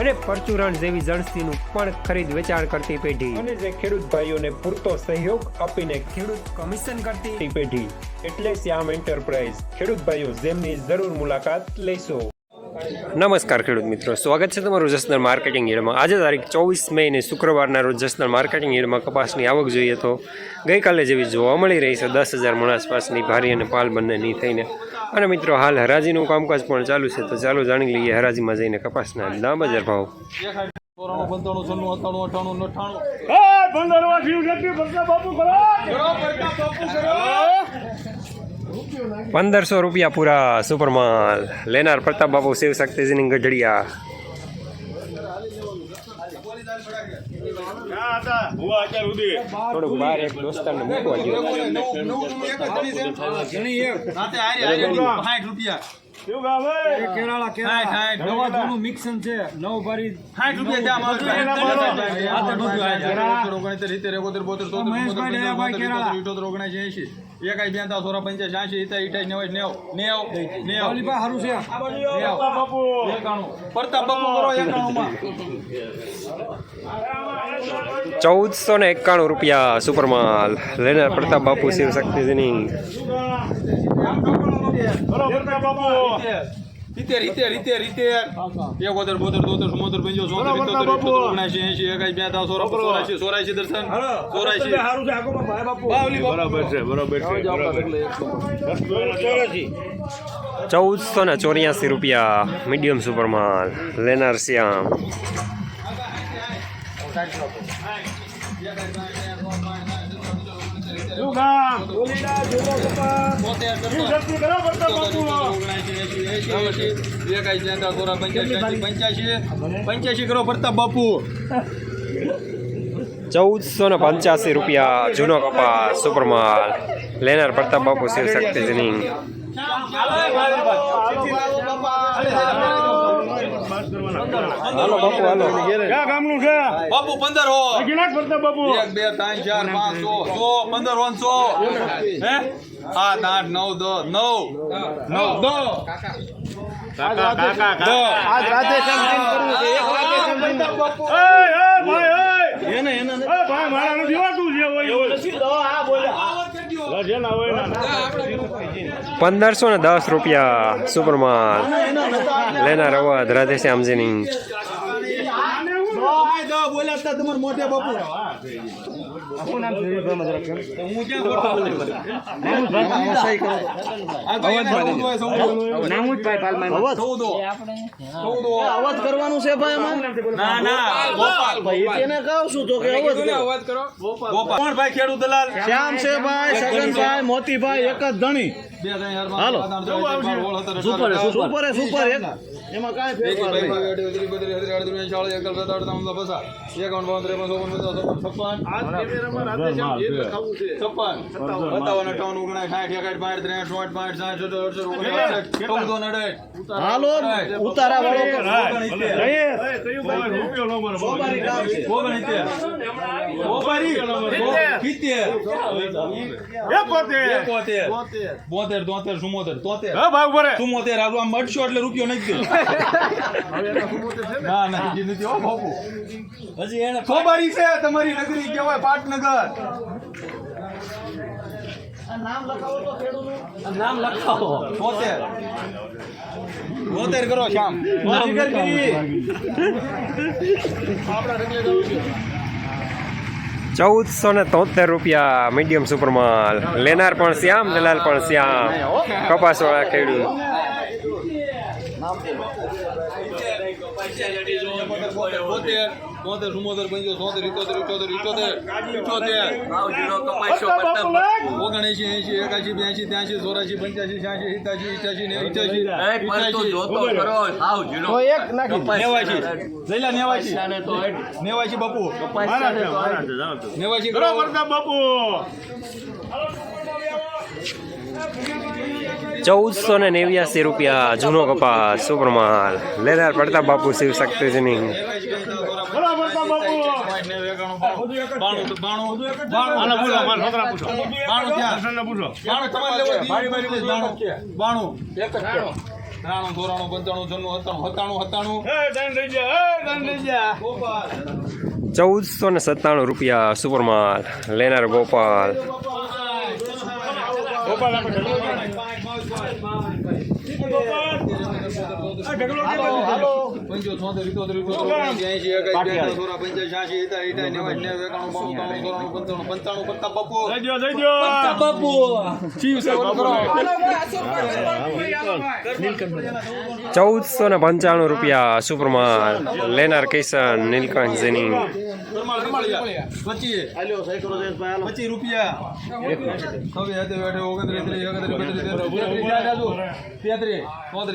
અને પરચુરણ જેવી જણસીનું પણ ખરીદ વેચાણ કરતી પેઢી. અને જે ખેડૂત ભાઈઓને પૂરતો સહયોગ આપીને ખેડૂત કમિશન કરતી પેઢી. એટલે શ્યામ એન્ટરપ્રાઇઝ. ખેડૂત ભાઈઓ જેમની જરૂર મુલાકાત લેશો. નમસ્કાર ખેડૂત મિત્રો. સ્વાગત છે તમારું જસનલ માર્કેટિંગ યાર્ડમાં આજે તારીખ ચોવીસ મે ને શુક્રવારના રોજ જસનલ માર્કેટિંગ યાર્ડમાં કપાસની આવક જોઈએ તો ગઈકાલે જેવી જોવા મળી રહી છે. દસ હજાર મણ આસપાસની ભારી અને પાલ બંનેની થઈને અને મિત્રો હાલ હરાજીનું કામકાજ પણ ચાલુ છે તો ચાલો જાણી લઈએ હરાજીમાં જઈને કપાસના દામ બજાર ભાવ. પંદરસો રૂપિયા પૂરા સુપરમાલ લેનાર પ્રતાપ બાપુ શિવ શક્તિજીની ગઢડિયા. થોડુંક બાર એક દોસ્તારને મૂકવા ચૌદસો ને એકાણું રૂપિયા સુપરમાલ લેનાર પ્રતાપ બાપુ શિવ શક્તિજીની ઇતેર ઇતેર ઇતેર ઇતેર એકોતેર બોતેર તોતેર ચુમ્મોતેર પંચો સોતેર ઇતોતેર ઇઠોતેર ઓગણએંશી એંશી એકાઈ બેતા સોરા ચોરાશી ચોરાશી દર્શન ચોરાશી બાવલી ચૌદસો ને ચોર્યાસી રૂપિયા મીડિયમ સુપરમાલ લેનાર શ્યામ પંચ્યાસી કરો પ્રતાપ બાપુ. ચૌદસો ને પંચ્યાસી રૂપિયા જૂનો કપાસ સુપરમાલ લેનાર પ્રતાપ બાપુ શિવ શક્તિજીની હાલો બાપુ હાલો. બાપુ પંદર હો. એક બે ત્રણ ચાર પાંચ સો સો પંદર વન સો. હે? સાત આઠ નવ દસ નવ. નવ દસ. આજ રાતે સમજીને કરવું છે. એક રાતે સમજીને એને એને પંદરસો ને દસ રૂપિયા સુપરમાલ લેનાર અવાજ રાધેશ્યામજીની બોલ્યા હતા ને દસ રૂપિયા સુપરમાન. ક્યાં અવાજ કરવાનું છે ભાઈ એમાં? ના ના. તેને કહું છું તો કે અવાજ કરો. ગોપાલ. ભાઈ? ખેડૂત દલાલ. શ્યામ છે ભાઈ સગનભાઈ મોતીભાઈ એક જ ધણી. હાલો. સુપર સુપર સુપર સુપર એક એમાં કાંઈ ફેરફાર હાલો ઉતારા બોતેર તોતેર ચુમ્મોતેર તોતેર ચુમ્મોતેર આવું આમ અડશો એટલે રૂપિયો નથી ના. ના હજી નથી હો બાપુ. હજી એને ખોબારી છે તમારી નગરી કહેવાય પાટનગર. નામ લખાવો તોતેર તોતેર કરો શ્યામ. ચૌદસો ને તોતેર રૂપિયા મીડિયમ સુપરમાલ લેનાર પણ શ્યામ દલાલ પણ શ્યામ. કપાસવાળા ખેડૂત. બોતેર એંશી એકાશી બ્યાસી ત્યાંશી ચોરાશી પંચ્યાસી છ્યાસી સિત્યાસી ને ઇઠ્યાસી નેવાસી બાપુ ચૌદસો ને નેવ્યાસી રૂપિયા જૂનો કપાસ સુપરમાલ લેનાર પડતા બાપુ શિવ શક્તિજીની. ચૌદસો ને સત્તાણું રૂપિયા સુપરમાલ લેનાર ગોપાલ. ચૌદસો ને પંચાણું રૂપિયા સુપરમાન લેનાર કિશન નીલકંઠ જેની ધર્માળ, ધર્માળિયા. પચીસ. રૂપિયા. તેત્રીસ,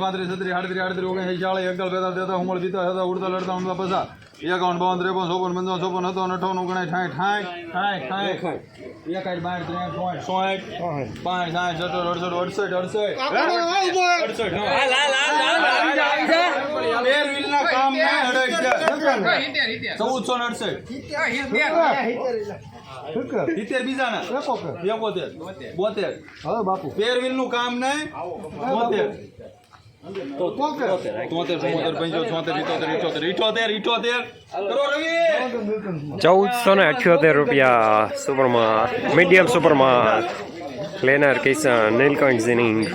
પાંત્રીસ, છત્રીસ, આડત્રીસ, આડત્રીસ, ઓગણએંસી, ચાળીસ, તેતાલીસ, ચુમ્માલીસ, પિસ્તાલીસ, સત્તાવીસ, અડતાલીસ, અડતાલીસ, ઉનતાલીસ, પચાસ. એકાવન બાવન ત્રેપન ચોપન પંચાવન છપ્પન હતો અઠાવન ઓગણીસ સાઠ સાઠ સાઠ સાઠ એકાઠ બાર ત્રેસઠ સોઠ પાંચ. સાઠ સત્તર અડસઠ અડસઠ અડસઠ. ચૌદસો ને અડસઠ. સિત્તેર બીજા ના એકોતેર. બોતેર. હવે બાપુ તેરનું કામ નહીં બોતેર. ચૌદસો ને અઠ્યોતેર રૂપિયા સુપરમાં મીડિયમ સુપરમાં લેનાર કિશન નીલકંઠ જેની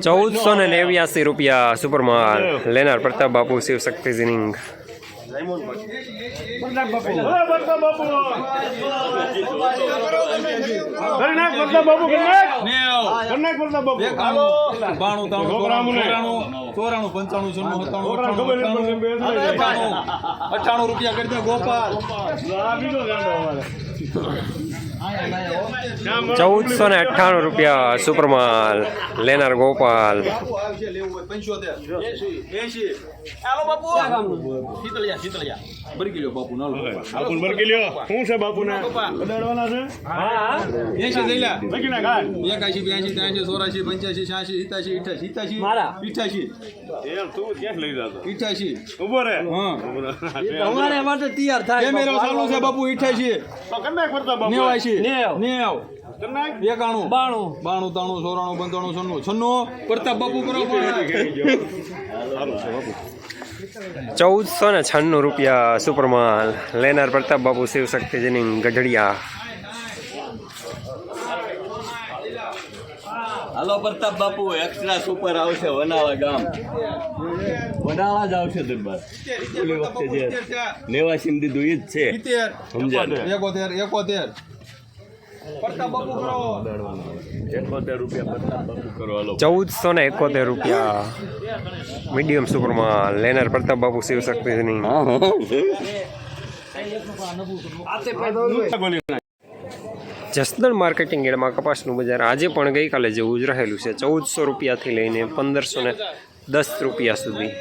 ચૌદસો ને નેવ્યાસી રૂપિયા સુપરમાલ લેનાર પ્રતાપ બાપુ શિવ શક્તિજીની બાપુ. બાપુ. ચોરાણું, પંચાણું, છન્નું, સત્તાણું, અઠાણું રૂપિયા કરી દે ગોપાલ. ચૌદસો ને અઠ્ઠાણું રૂપિયા સુપરમાલ લેનાર ગોપાલ. આવશે લેવું હોય પંચોતેર બાપુ શીતળિયા શીતળિયા ભરી ગયો બાપુ નાલો બાપુને ભરકી લ્યો. શું છે છે? એંશી જઈ લે લખી નાખ, હા. એકાશી બ્યાસી ત્યાસી ચોરાશી પંચ્યાસી છ્યાસી સિત્યાસી ઇઠ્યાસી સિત્યાસી એમ તું ક્યાં લઈ જતો? ઇઠ્યાસી ઊભો રે. હા. અમારે માટે તૈયાર થાય. કેમેરો ચાલુ છે બાપુ ઇઠ્યાસી તો કરી નાખ બાપુ. નેવાશી. નેવ. નેવ. એકાણું. બાણું. બાણું તાણું ચોરાણું પંચાણું છન્નું. છન્નું પ્રતાપ બાપુ કરો ચૌદસો ને છન્નું રૂપિયા સુપરમાલ લેનાર પ્રતાપ બાપુ શિવ શક્તિજીની ગઢડિયા. હાલો પ્રતાપ બાપુ એક્સ્ટ્રા સુપર આવશે વનાળા ગામ. વનાળા જ આવશે દરબાર. ઓલી વખતે જે નેવાસી દીધું ઈ જ છે. એકોતેર એકોતેર ચૌદસો ને એકોતેર રૂપિયા. મીડિયમ સુપરમાલ લેનાર પ્રતાપ બાપુ શિવ શક્તિજીની જસદણ માર્કેટિંગ એડમાં કપાસનું બજાર આજે પણ ગઈકાલે જેવું જ રહેલું છે. ચૌદસો રૂપિયાથી લઈને પંદરસો દસ રૂપિયા સુધી.